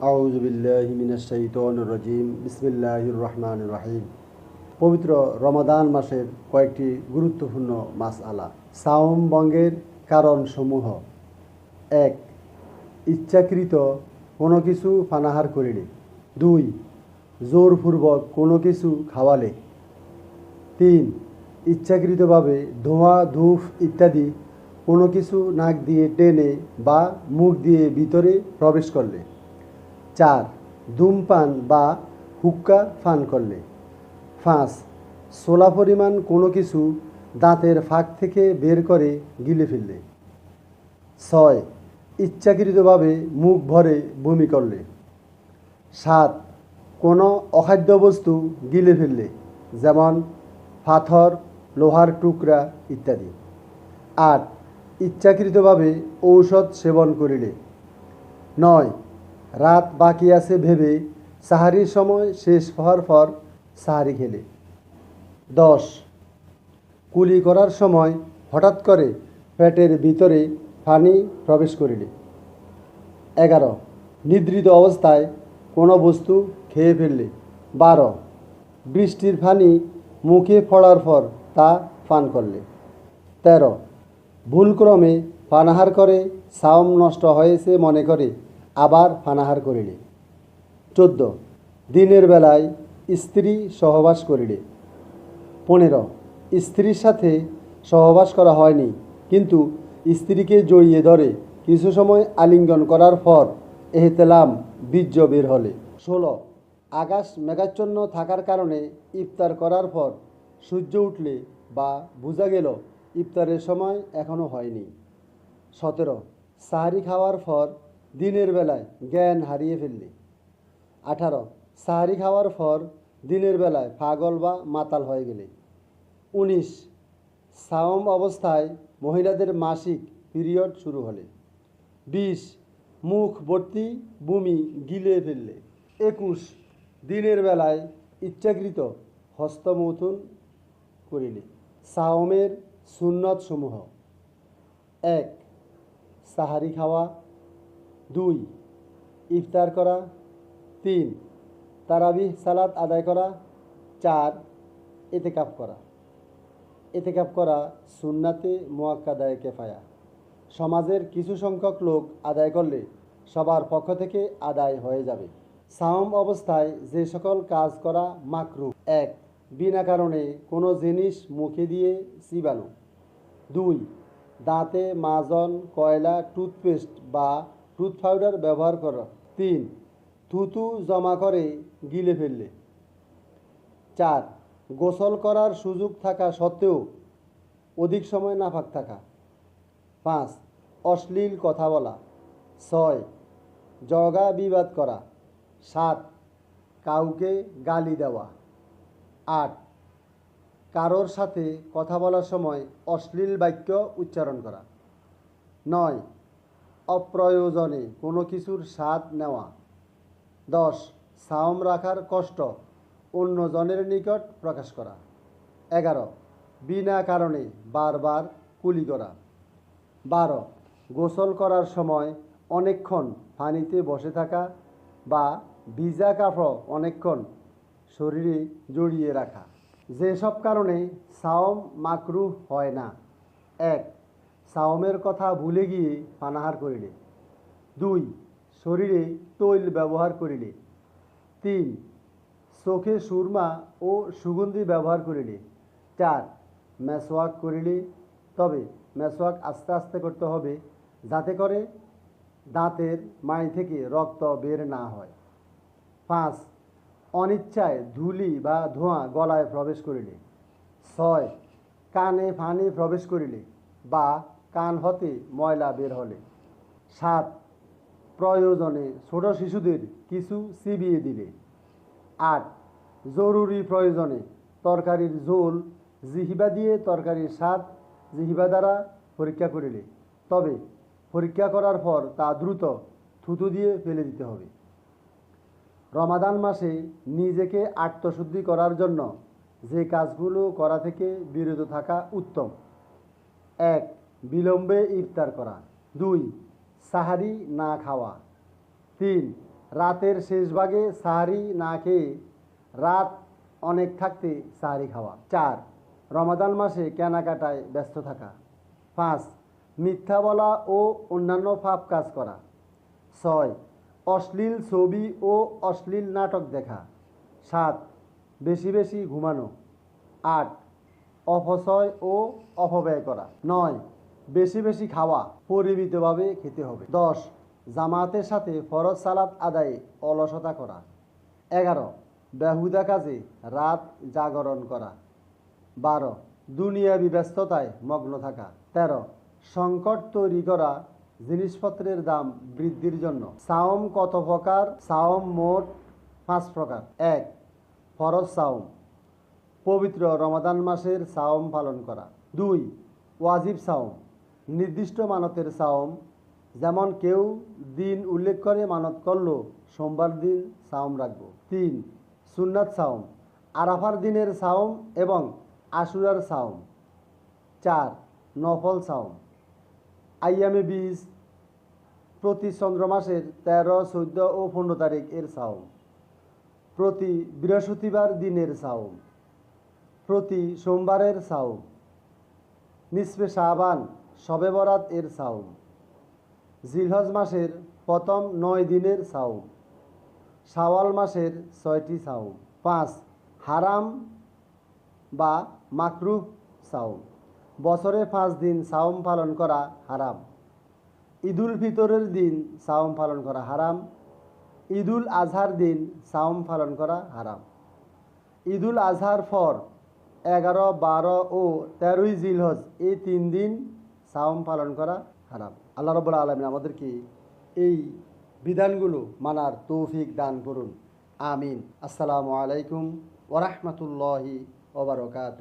আউজ বিল্লাহিমিনাশাইতন রজিম। বিসমিল্লাহির রহমান রাহিম। পবিত্র রমাদান মাসের কয়েকটি গুরুত্বপূর্ণ মাস আলা সাওম বঙ্গের কারণসমূহ। এক, ইচ্ছাকৃত কোনো কিছু ফানাহার করিলে। দুই, জোরপূর্বক কোনো কিছু খাওয়ালে। তিন, ইচ্ছাকৃতভাবে ধোঁয়া, ধূপ ইত্যাদি কোনো কিছু নাক দিয়ে টেনে বা মুখ দিয়ে ভিতরে প্রবেশ করলে। চার, ধূমপান বা হুক্কা পান করলে। পাঁচ সোলা পরিমাণ কোনো কিছু দাঁতের ফাঁক থেকে বের করে গিলে ফেললে। ছয়, ইচ্ছাকৃতভাবে মুখ ভরে বমি করলে। সাত, কোনো অখাদ্য বস্তু গিলে ফেললে, যেমন পাথর, লোহার টুকরা ইত্যাদি। আট, ইচ্ছাকৃতভাবে ঔষধ সেবন করিলে। নয় রাত বাকি আছে ভেবে সাহারির সময় শেষ হওয়ার পর সাহারি খেলে। দশ। কুলি করার সময় হঠাৎ করে পেটের ভিতরে পানি প্রবেশ করিলে। এগারো। নিদ্রিত অবস্থায় কোনো বস্তু খেয়ে ফেললে। বারো। বৃষ্টির পানি মুখে পড়ার পর তা পান করলে। তেরো। ভুলক্রমে পানাহার করে সাওম নষ্ট হয়েছে মনে করে আবার পানাহার করিলে। চোদ্দ, দিনের বেলায় স্ত্রী সহবাস করিলে। পনেরো, স্ত্রীর সাথে সহবাস করা হয়নি, কিন্তু স্ত্রীকে জড়িয়ে ধরে কিছু সময় আলিঙ্গন করার পর এহতেলাম বীর্য বের হলে। ষোলো, আকাশ মেঘাচ্ছন্ন থাকার কারণে ইফতার করার পর সূর্য উঠলে বা বোঝা গেল ইফতারের সময় এখনও হয়নি। সতেরো, সাহারি খাওয়ার পর দিনের বেলায় জ্ঞান হারিয়ে ফেললে। আঠারো, সাহারি খাওয়ার পর দিনের বেলায় পাগল বা মাতাল হয়ে গেলে। উনিশ, সাওম অবস্থায় মহিলাদের মাসিক পিরিয়ড শুরু হলে। বিশ, মুখ ভর্তি বমি গিলে ফেললে। একুশ, দিনের বেলায় ইচ্ছাকৃত হস্তমৌথুন করিলে। সাওমের সুন্নত সমূহ এক, সাহারি খাওয়া দুই, ইফতার করা। তিন তারাবিহ সালাত আদায় করা। চার এতেকাপ করা। এতেকাপ করা সুন্নাতে মোয়াক্কাদায় কেফায়া। সমাজের কিছু সংখ্যক লোক আদায় করলে সবার পক্ষ থেকে আদায় হয়ে যাবে। সাওম অবস্থায় যে সকল কাজ করা মাকরু এক, বিনা কারণে কোনো জিনিস মুখে দিয়ে চিবানো। দুই, দাঁতে, মাজন, কয়লা, টুথপেস্ট বা টুথ পাউডার ব্যবহার করা। তিন, থুতু জমা করে গিলে ফেললে। চার, গোসল করার সুযোগ থাকা সত্ত্বেও অধিক সময় নাফাক থাকা। পাঁচ, অশ্লীল কথা বলা। ছয়, জগা বিবাদ করা। সাত, কাউকে গালি দেওয়া। আট, কারোর সাথে কথা বলার সময় অশ্লীল বাক্য উচ্চারণ করা। নয় অপ্রয়োজনে কোনো কিছুর স্বাদ নেওয়া। দশ, সাওম রাখার কষ্ট অন্যজনের নিকট প্রকাশ করা। এগারো, বিনা কারণে বারবার কুলি করা। বারো, গোসল করার সময় অনেকক্ষণ পানিতে বসে থাকা বা ভিজা কাপড় অনেকক্ষণ শরীরে জড়িয়ে রাখা। যেসব কারণে সাওম মাকরু হয় না। এক সাওমের কথা ভুলে গিয়ে পানাহার করিলে। দুই, শরীরে তৈল ব্যবহার করিলে। তিন, চোখে সুরমা ও সুগন্ধি ব্যবহার করিলে। চার, মেসওয়াক করিলে। তবে মেসওয়াক আস্তে আস্তে করতে হবে যাতে করে দাঁতের মাই থেকে রক্ত বের না হয়। পাঁচ, অনিচ্ছায় ধুলি বা ধোঁয়া গলায় প্রবেশ করিলে। ছয়, কানে ফানে প্রবেশ করিলে বা কান হতে ময়লা বের হলে। সাত, প্রয়োজনে ছোট শিশুদের কিছু চিবিয়ে দিলে। আট, জরুরি প্রয়োজনে তরকারির ঝোল, জিহিবা দিয়ে তরকারির স্বাদ, জিহিবা দ্বারা পরীক্ষা করিলে। তবে পরীক্ষা করার পর তা দ্রুত থুতু দিয়ে ফেলে দিতে হবে। রমাদান মাসে নিজেকে আত্মশুদ্ধি করার জন্য যে কাজগুলো করা থেকে বিরত থাকা উত্তম। এক বিলম্বে ইফতার করা। দুই, সাহারি না খাওয়া। তিন, রাতের শেষ ভাগে সাহারি না খেয়ে রাত অনেক থাকতে সাহারি খাওয়া। চার, রমাদান মাসে কেনাকাটায় ব্যস্ত থাকা। পাঁচ, মিথ্যা বলা ও অন্যান্য ফাপ কাজ করা। ছয়, অশ্লীল ছবি ও অশ্লীল নাটক দেখা। সাত, বেশি বেশি ঘুমানো। আট, অপচয় ও অপব্যয় করা। নয় বেশি বেশি খাওয়া পরিমিতভাবে খেতে হবে। দশ, জামাতের সাথে ফরজ সালাত আদায়ে অলসতা করা। এগারো, বেহুদা কাজে রাত জাগরণ করা। বারো, দুনিয়াবি ব্যস্ততায় মগ্ন থাকা। তেরো, সংকট তৈরি করা জিনিসপত্রের দাম বৃদ্ধির জন্য। সাওম কত প্রকার? সাওম মোট পাঁচ প্রকার। এক, ফরজ সাওম। পবিত্র রমাদান মাসের সাওম পালন করা। দুই, ওয়াজিব সাওম। নির্দিষ্ট মানতের সাওম, যেমন কেউ দিন উল্লেখ করে মানত করল, সোমবার দিন সাওম রাখব। তিন, সুন্নাত সাওম, আরাফার দিনের সাওম এবং আশুরার সাওম। চার, নফল সাওম। আইয়ামে বীজ প্রতি চন্দ্র মাসের তেরো, চোদ্দ ও পনেরো তারিখ এর সাওম। প্রতি বৃহস্পতিবার দিনের সাওম। প্রতি সোমবারের সাওম। নিসফে শাহবান শবে বরাত এর সাওম জিলহজ মাসের প্রথম নয় দিনের সাওম শাওয়াল মাসের ছয়টি সাওম পাঁচ, হারাম বা মাকরুহ সাওম বছরে পাঁচ দিন সাওম পালন করা হারাম। ঈদুল ফিতরের দিন সাওম পালন করা হারাম। ঈদুল আজহার দিন সাওম পালন করা হারাম। ঈদুল আজহার পর এগারো, বারো ও তেরোই জিলহজ এই তিন দিন সাওম পালন করা হারাম। আল্লাহ রব্বুল আলমিন আমাদেরকে এই বিধানগুলো মানার তৌফিক দান করুন। আমিন। আসসালামু আলাইকুম ওরহমতুল্লাহি ওবরকাত